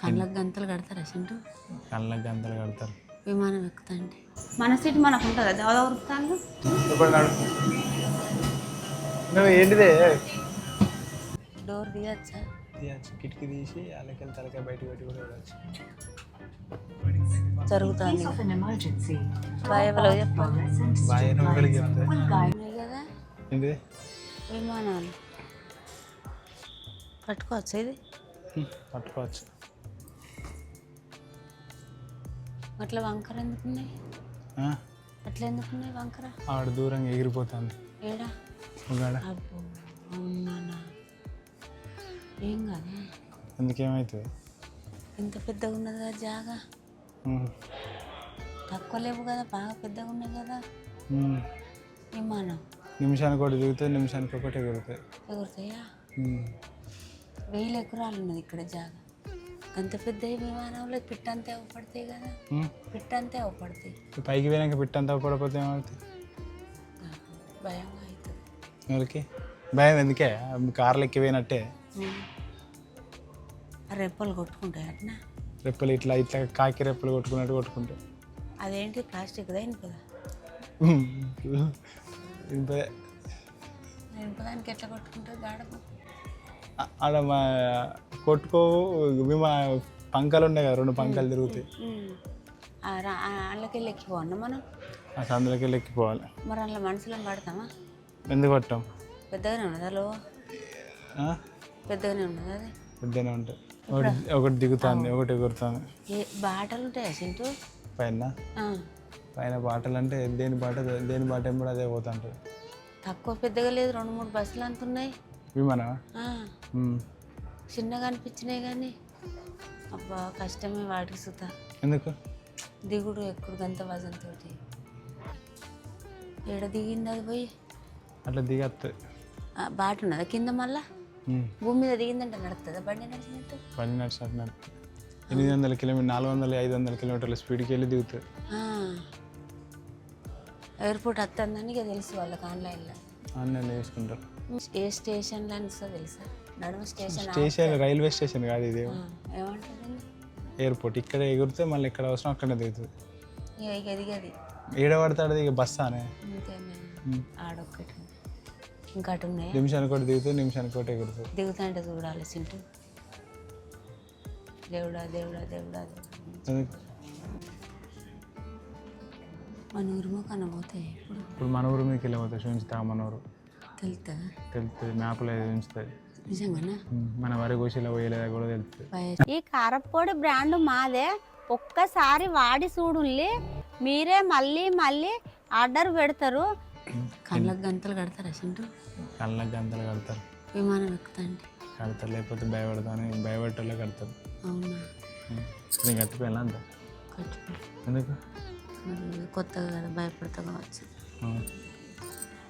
కళ్ళకు గంతలు కడతారా చింటూ కళ్ళకి గంతలు కడతారు. విమానం ఎక్కుతాంటే. మన సీట్ మనకు ఉంటుందా? దాదా నడు. నువ్వు ఏంటిదే? డోర్ తీయచ్చా? తీయచ్చు. కిటికీ తీసి వాళ్ళకి తలకాయ బయటకు పెట్టి కూడా చూడవచ్చు జరుగుతుంది. Of an emergency. భయపడవు చెప్పాలి Progress and బాగా ఒకరికి చెప్తే will guide. ఉన్నాయి కదా? ఏంటిది? విమానాలు. పట్టుకోవచ్చు ఇది? పట్టుకోవచ్చు. అట్లా వంకర ఎందుకున్నాయి? అట్లా ఎందుకున్నాయి వంకర? ఆవిడ దూరంగా ఎగిరిపోతుంది. ఏడా? అబ్బో అవునా ఏం కాదా. ఎందుకేమవుతుంది ఇంత పెద్దగా ఉన్నది కదా జాగా. తక్కువ లేవు కదా బాగా పెద్దగా ఉన్నాయి కదా. విమానం నిమిషానికి ఒకటి దిగుతుంది నిమిషానికి ఒకటి ఎగురుతాయా. హ్మ్. వెయ్యి ఎకరాలు ఉన్నది ఇక్కడ జాగా. అంత పెద్ద విమానంలో పిట్టంతే అవపడతాయి కదా. పిట్టంతే అవపడతాయి. పైకి పోయినాక పిట్టంతా పడిపోతే ఏమవుతుంది? భయంగా అవుతుంది. ఎవరికి? భయం ఎందుకే? కార్లు ఎక్కిపోయినట్టే. రెప్పలు కొట్టుకుంటాయి అట్నా? రెప్పలు ఇట్లా ఇట్లా కాకి రెప్పలు కొట్టుకున్నట్టు కొట్టుకుంటాయి. అదేంటి? ప్లాస్టిక్ దైన కదా ఇంతే దానికి ఎట్లా కొట్టుకుంటుంది గాడకు? ఆడ మా కొట్టుకో విమా పంకలు ఉన్నాయి కదా రెండు పంకలు తిరుగుతాయి. అల్లకెళ్ళి ఎక్కిపోవన్నా మనం? ఆ సందులోకి వెళ్ళి ఎక్కిపోవాలి. మరి అందులో మనుషులను పడతామా? ఎందుకు కొట్టాం పెద్దగానే ఉన్నదా లో ఆ? పెద్దగానే ఉన్నదా అది? పెద్దనే ఉంటాయి. ఒకటి ఒకటి దిగుతుంది ఒకటి ఎగురుతుంది. ఏ బాటలు ఉంటాయా చింటూ పైన? పైన బాటలు అంటే దేని బాట దేని బాట కూడా అదే పోతుంటుంది. తక్కువ పెద్దగా లేదు రెండు మూడు బస్సులు అంత ఉన్నాయి విమానా ఆ, ఉమ్. చిన్నగా అనిపించినాయి కానీ అబ్బా కష్టమే వాటికి సుత ఎందుకు? దిగుడు ఎక్కుడు గంత వజంతోటి ఏడ దిగింది అది పోయి? అట్లా దిగత్తు. ఆ, బాట ఉన్నదా కింద మళ్ళా? భూమి మీద దిగిందంటే నడుస్తుందా బండి నడిచినట్టు? పని నడిచినట్టు ఎనిమిది వందల కిలోమీటర్ నాలుగు వందల ఐదు వందల కిలోమీటర్ల స్పీడ్కి వెళ్ళి దిగుతుంది. ఎయిర్పోర్ట్ వస్తుందని ఇక తెలుసు వాళ్ళకి ఆన్లైన్లో. ఆన్లైన్లో చేసుకుంటారు. ఏ స్టేషన్లో అనిస్తో తెలుసా? నడుమ స్టేషన్ స్టేషన్ రైల్వే స్టేషన్ కాదు ఇది. ఎయిర్పోర్ట్. ఇక్కడ ఎగిరితే మళ్ళీ ఎక్కడ అవసరం అక్కడనే దిగుతుంది. ఇక ఇక ఎదిగది. ఏడ పడతాడు ఇక బస్ అనే ఆడొక్కటి. ఇంకా అటు ఉన్నాయా? నిమిషానికి ఒకటి దిగుతుంది నిమిషానికి ఒకటి ఎగురుతుంది దిగుతాంటే చూడాలి సింటూ. దేవుడా దేవుడా దేవుడా? మన ఊరిమో కనబోతాయి ఇప్పుడు మన ఊరు మీదకి వెళ్ళిపోతుంది చూంచుతా మన ఊరు. తెలుస్తుందా తెలుస్తుంది మ్యాప్లో ఉంచుతుంది నిజంగానా? మన వరి కోసిలో పోయలేదా కూడా తెలుస్తుంది. ఈ కారప్పొడి బ్రాండ్ మాదే. ఒక్కసారి వాడి చూడుల్లి మీరే మళ్ళీ మళ్ళీ ఆర్డర్ పెడతారు. కళ్ళకు గంతలు కడతారా చింటూ కళ్ళకి గంతలు కడతారు. విమానం ఎక్కుతాంటే? కడతారు లేకపోతే భయపడతాను భయపడేటోళ్ళే కడతారు. అవునా? నేను కట్టిపోయాను అంత. ఎందుకు? కొత్తగా కదా భయపడతా కావచ్చు.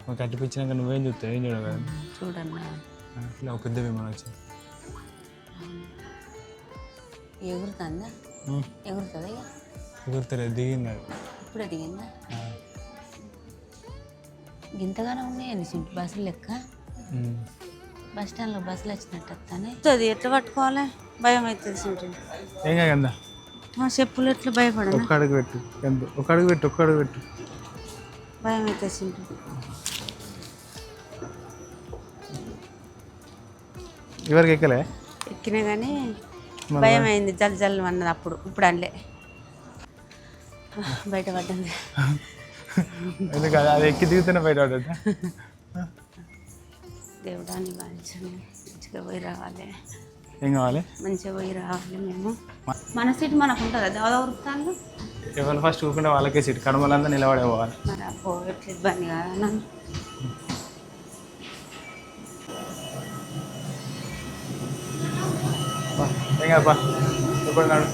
నువ్వు కట్టిపించినాక నువ్వేం చూస్తావు? ఏం చూడవు కదా? చూడన్నా ఆ, ఇలా ఒక పెద్ద విమానం వచ్చింది ఎగురుతుందా? ఎగురుతుందా ఇక? ఎగురుతలేదు దిగింది? అది ఇప్పుడే దిగిందా? ఆ, గింతగానే ఉన్నాయండి చింటూ బస్సులు లెక్క. బస్ స్టాండ్లో బస్సులు వచ్చినట్టు వస్తానే? అది ఎట్లా పట్టుకోవాలి? భయం అవుతుంది చింటూ ఏం కాదా చెప్పులు ఎట్లా భయపడనా? ఒక్క అడుగు పెట్టు ఒక అడుగు పెట్టు ఒక్క అడుగు పెట్టు. భయం అవుతుంది చింటూ ఎవరికి ఎక్కలే? ఎక్కినా కానీ భయం అయింది జల్ జల్ అన్నది అప్పుడు ఇప్పుడు అనలే. బయట పడ్డంది. ఎందుకు అది- ఎక్కి దిగుతూనే బయట పడ్డదా? దేవుడాన్ని బాధించండి మంచిగా పోయి రావాలి. ఏం కావాలి? మంచిగా పోయి రావాలి మేము. మన సీట్ మనకు ఉంటుందా? దాదా వృత్తాలు ఎవరు ఫస్ట్ కూకుంటే వాళ్ళకే సీట్. కడమలంతా నిలబడే పోవాలి. మరి అప్పో ఎట్లా ఇబ్బంది కదా ఏం ఇప్పుడు నాడు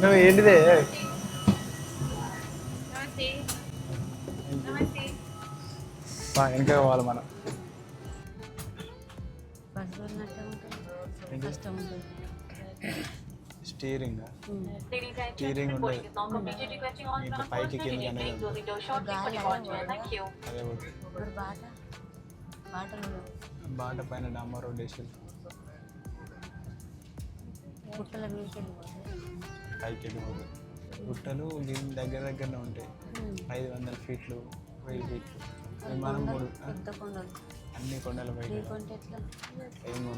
నువ్వు ఏంటిదే? బా వెనక పోవాలి మనం. స్టీరింగ్? స్టీరింగ్ ఉండదు. ఇట్లా పైకి కింద అదే బాట పైన డాంబర్ రోడ్ వేసి గుట్టల పైకి గుట్టలు దీని దగ్గర దగ్గరనే ఉంటాయి. ఐదు వందల ఫీట్లు వెయ్యి ఫీట్లు. విమానం మూడు అన్ని కొండల ఏమో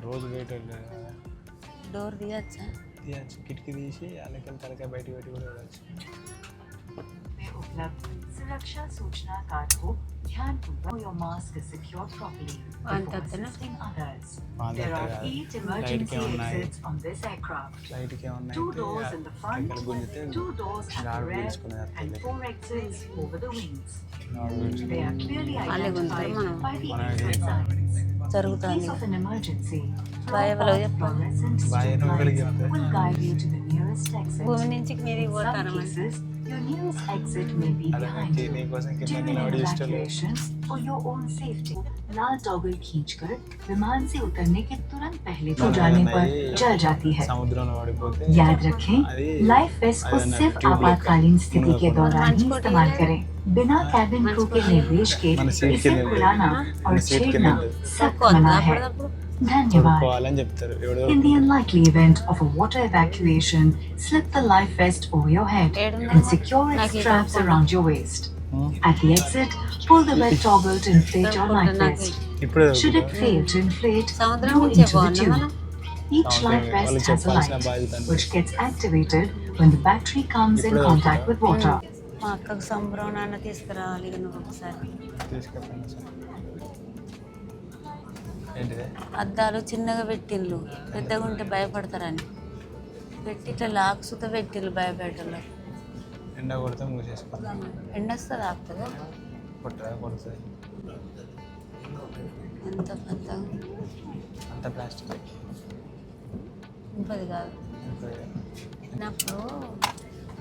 రోజు వెయిట్ డోర్ తీయచ్చా? తీయచ్చు. కిటికీ తీసి అలాగే తలకాయ బయటకు పెట్టి కూడా వెళ్ళచ్చు सुरक्षा सूचना कार्ड को ध्यानपूर्वक your mask is secured properly One before thirty, no? assisting others. One There are thirty, eight Light emergency ke ఉన్నాయి. exits on this aircraft. లైట్కి ఏమన్నా Two doors in the front, ఇక్కడ గుంజితే two doors at the గాడు rear, పీల్చుకునేది and అర్థం four exits over the wings. గాడు పీల్చుకునేది. They are clearly Alle guntaru identified manam. by the Manage exit signs. In జరుగుతుంది case of an emergency, Bye, throw hello, back yep. fluorescent Bye, strip no, lights yep. will guide you to the nearest exit. భూమి నుంచి మీదికి In some పోతాను cases, Your exit may be behind you. During evacuations for your own safety, लाल toggle खींचकर विमान से उतरने के तुरंत पहले तो जाने पर जल जाती है। याद रखें लाइफ वेस्ट को सिर्फ़ आपातकालीन स्थिति के दौरान ही इस्तेमाल करें। बिना कैबिन क्रू के निर्देश के इसे खुलाना और छेड़ना सब मना है। In the unlikely event of a water evacuation, slip the life vest over your head and secure its straps around your waist. At the exit, pull the red toggle to inflate your life vest. Should it fail to inflate, go into the tube. Each life vest has a light, which gets activated when the battery comes in contact with water. అద్దాలు చిన్నగా పెట్టిండ్లు. పెద్దగా ఉంటే భయపడతారని. పెట్టి ఇట్లా lock సుత పెట్టిండ్లు భయపెట్టలో ఎండ కొడితే మూసేసుకోవాలి ఎండ వస్తుంది ఆపుతుందా కొట్టరా కొడుతుంది. ఎంత పెద్దగా? అంత ప్లాస్టిక్. ఇంపది కాదు.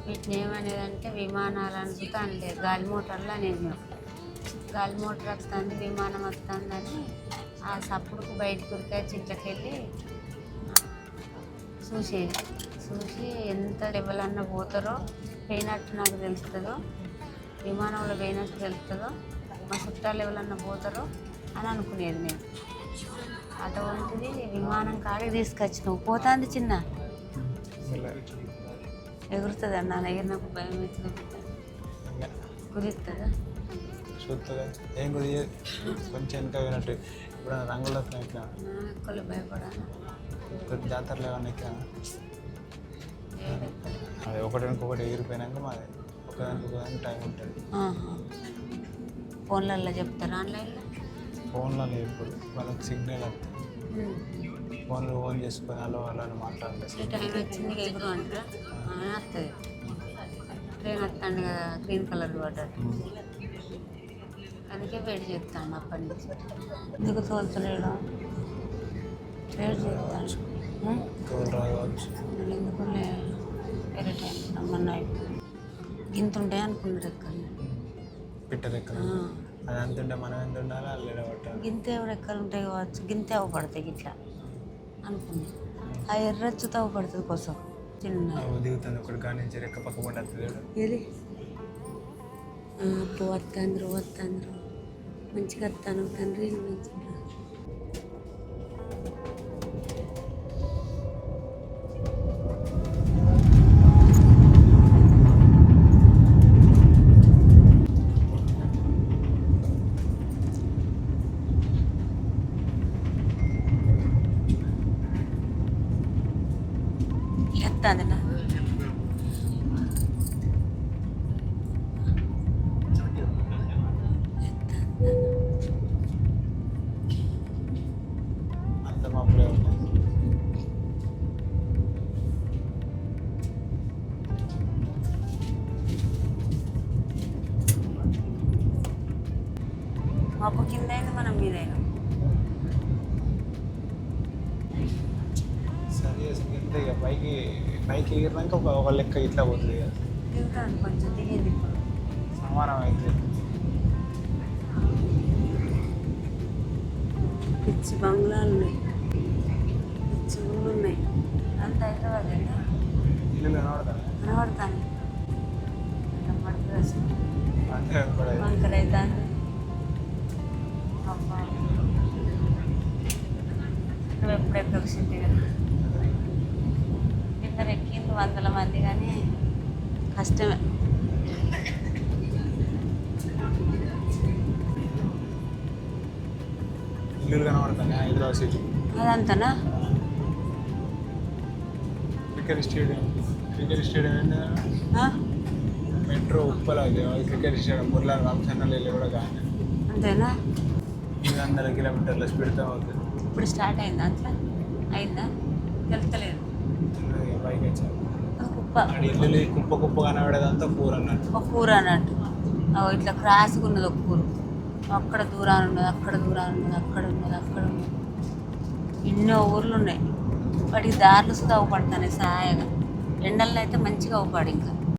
వీటిని ఏమనేదంటే విమానాలు అనుకుంటా అనలేదు గాలి మోటార్లు అనేది గాలి మోటార్ వస్తుంది విమానం వస్తుందని ఆ సప్పుడుకు బయటకు ఉరికాచి ఇంట్లోకి వెళ్ళి చూసేది చూసి ఎంత లెవెల్ అన్న పోతారో పోయినట్టు నాకు తెలుస్తుందో విమానంలో పోయినట్టు తెలుస్తుందో మా చుట్టాలు ఎవరన్నా పోతారో అని అనుకునేది నేను. అటువంటిది విమానం కాడికి తీసుకొచ్చినావు. పోతాంది చిన్న. ఎగురుతుంది అన్న? ఎగిరినప్పుడు భయం అవుతుంది కొద్దిగా కొంచెం వెనక ఇప్పుడు రంగులు నా ఎక్కలు భయపడాను ఇప్పుడు జాతరలో ఏమన్నా ఇక్కడ అది ఒకటి ఇంకొకటి ఎగిరిపోయినాక మాది. ఒకదానికి ఒకదానికి టైం ఉంటుంది. ఫోన్లలో చెప్తారా ఆన్లైన్లో? ఫోన్లో లేదు ఇప్పుడు వాళ్ళకి సిగ్నల్ వస్తుంది ఫోన్లో ఫోన్ చేసుకొని అలో అలా అని మాట్లాడలేదు టైం వచ్చింది ఎగురు అంటారా? వస్తుంది. ట్రైన్ వస్తాను కదా గ్రీన్ కలర్ వాటర్. అందుకే వెయిట్ చేస్తాను అప్పటి నుంచి. ఎందుకు తోలుతలేడు? వెయిట్ చేస్తాను. ఎందుకు వేరే టైం రమ్మన్నా గింత ఉంటాయి అనుకున్నాడు ఎక్కడ పిట్టలు ఎక్కడ అది అంత ఉంటే మనం ఎంత ఉండాలి? అల్లెడ పట్టాలి గింత ఎక్కడ ఉంటాయి కావచ్చు. గింత అవ్వబడతాయి ఇట్లా అనుకున్నా. ఆ ఎర్రచ్చు తవ్వబడుతుంది కోసం. చిన్న దిగుతుంది ఒకటి కాడి నుంచి రెక్క పక్క పడ్డది ఏది? అప్పు వస్తాండ్రు వస్తాండ్రు మంచిగా వస్తాను తండ్రి మంచిగా ఎంత ఇక పైకి పైకి ఎగిరినాక ఒక ఒక లెక్క ఇట్లా పోతుంది ఇక. దిగుతాను కొంచెం దిగింది సమానం అయితే. పిచ్చి బంగ్లాలు ఉన్నాయి. పిచ్చి ఊళ్ళు ఉన్నాయి. అంత హైదరాబాద్ ఇల్లు కనబడతాను కనబడతాను వంకర అవుతాను అబ్బా. ఎప్పుడు ఎక్కవసింది కదా. వందల మంది కానీ కష్టమే. ఇల్లు కనబడతాయి Hyderabad city అదంతనా? Cricket stadium. Cricket stadium ఏంటి ఆ? మెట్రో ఉప్పల అది. Cricket stadium. మురళ రామచంద్ర వెళ్ళి కూడా కానీ అంతేనా? ఎనిమిది వందల కిలోమీటర్ల స్పీడ్తో అవుతుంది. ఇప్పుడు స్టార్ట్ అయిందా అట్లా అయిందా? తెలుస్తలేదు. బైక్ వచ్చాను. అది కుప్ప కుప్ప కుప్ప కనబడేదంతా కూర అన్నట్టు. ఒక కూర అన్నట్టు. ఇట్లా క్రాస్గా ఉన్నది ఒక కూర అక్కడ దూరాన్ని ఉన్నది అక్కడ దూరాన్ని ఉన్నది అక్కడ ఉన్నది అక్కడ ఉన్నది. ఎన్నో ఊర్లు ఉన్నాయి. వాటికి దారులు సుధా అవుపడతాయి సాయగా. ఎండల్లో అయితే మంచిగా అవుపాడు ఇంకా.